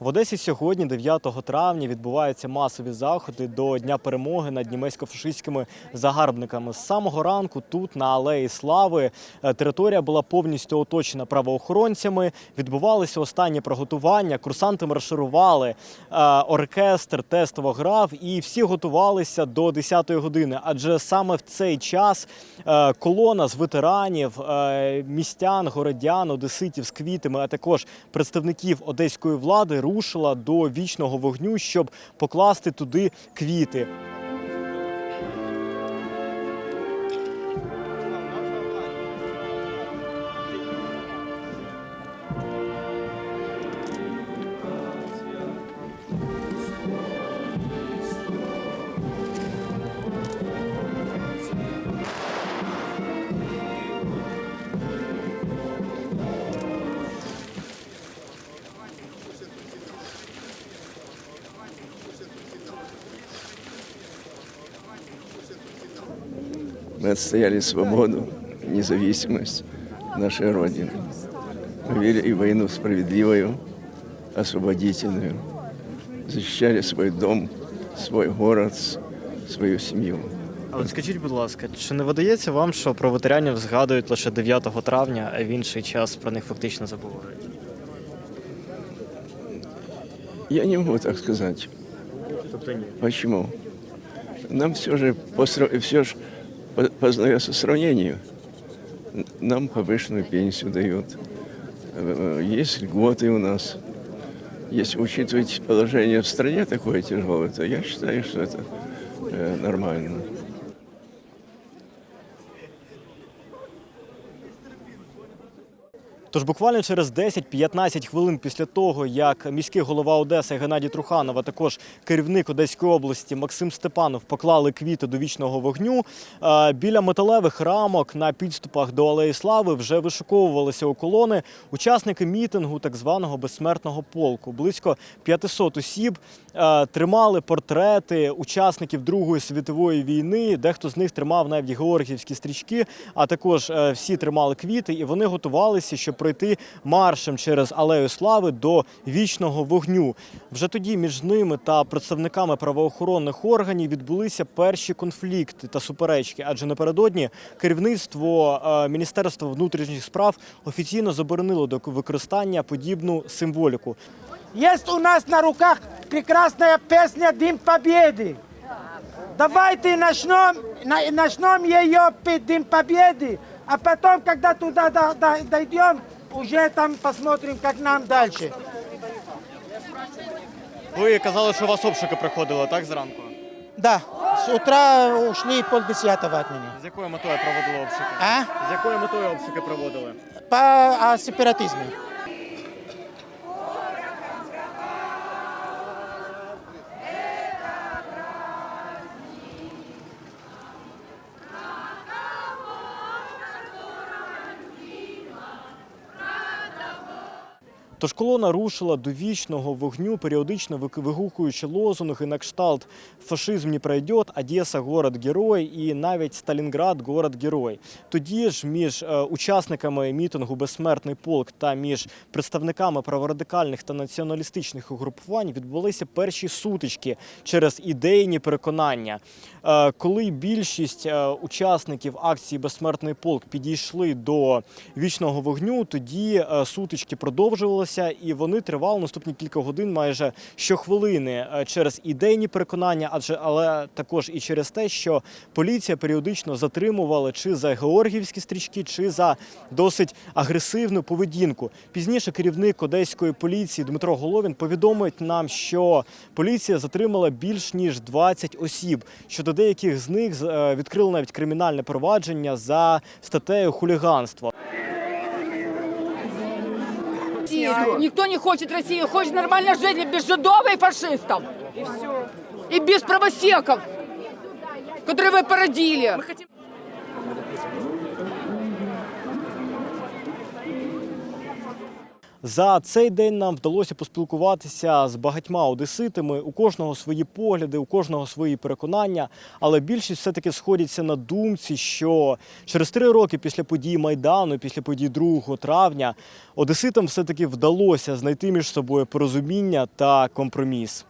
В Одесі сьогодні, 9 травня, відбуваються масові заходи до Дня перемоги над німецько-фашистськими загарбниками. З самого ранку тут, на алеї Слави, е, територія була повністю оточена правоохоронцями. Відбувалися останні приготування. Курсанти марширували, е, оркестр тестово грав, і всі готувалися до 10-ї години. Адже саме в цей час е, колона з ветеранів, містян, городян, одеситів з квітами, а також представників одеської влади рушила до вічного вогню, щоб покласти туди квіти. Мы отстояли свободу, независимость нашей Родины. Мы вели и войну справедливую, освободительную. Защищали свой дом, свой город, свою семью. А от скажіть, будь ласка, чи не видається вам, що про ветеранів згадують лише 9 травня, а в інший час про них фактично забувають? Я не могу так сказать. Тобто ні. Почему? Нам все же, по, сра- все ж по- познается сравнению. Н- Нам повышенную пенсию дают. Э, Есть льготы у нас. Если учитывать положение в стране такое тяжелое, то я считаю, что это э, нормально. Тож буквально через 10-15 хвилин після того, як міський голова Одеси Геннадій Труханов, а також керівник Одеської області Максим Степанов поклали квіти до вічного вогню. е, Біля металевих рамок на підступах до Алеї Слави вже вишуковувалися у колони учасники мітингу так званого безсмертного полку. Близько 500 осіб е, тримали портрети учасників Другої світової війни. Дехто з них тримав навіть георгіївські стрічки, а також е, всі тримали квіти, і вони готувалися, щоб пройти маршем через алею слави до вічного вогню. Вже тоді між ними та представниками правоохоронних органів відбулися перші конфлікти та суперечки, адже напередодні керівництво е, Міністерства внутрішніх справ офіційно заборонило до використання подібну символіку. Есть у нас на руках прекрасная песня «Дым Победы». Давайте начнем, на- начнем ее петь «Дым Победы», а потом, когда туда до- до- дойдем, уже там посмотрим, как нам дальше. Ви казали, що у вас обшуки приходили, так зранку? Да, с утра ушли полдесятого от меня. З якою метою проводили обшуки? А? З якою метою обшуки проводили? По а, сепаратизму. Тож колона рушила до вічного вогню, періодично вигукуючи лозунги на кшталт «Фашизм не пройдет», «Одеса – город-герой» і навіть «Сталінград – город-герой». Тоді ж між е, учасниками мітингу «Безсмертний полк» та між представниками праворадикальних та націоналістичних угрупувань відбулися перші сутички через ідейні переконання. Е, Коли більшість е, учасників акції Безсмертний полк підійшли до вічного вогню, тоді сутички продовжувалися, і вони тривали наступні кілька годин, майже щохвилини е, через ідейні переконання, адже але також і через те, що поліція періодично затримувала чи за георгіївські стрічки, чи за досить агресивну поведінку. Пізніше керівник одеської поліції Дмитро Головін повідомить нам, що поліція затримала більш ніж 20 осіб. Щодо деяких з них е, відкрили навіть кримінальне провадження за статтею хуліганство. Россию. Никто не хочет России, хочет нормальной жизни без жидов и фашистов. И все. И без правосеков, которые вы породили. За цей день нам вдалося поспілкуватися з багатьма одеситами. У кожного свої погляди, у кожного свої переконання. Але більшість все таки сходяться на думці, що через три роки після подій майдану, після подій 2 травня, одеситам все таки вдалося знайти між собою порозуміння та компроміс.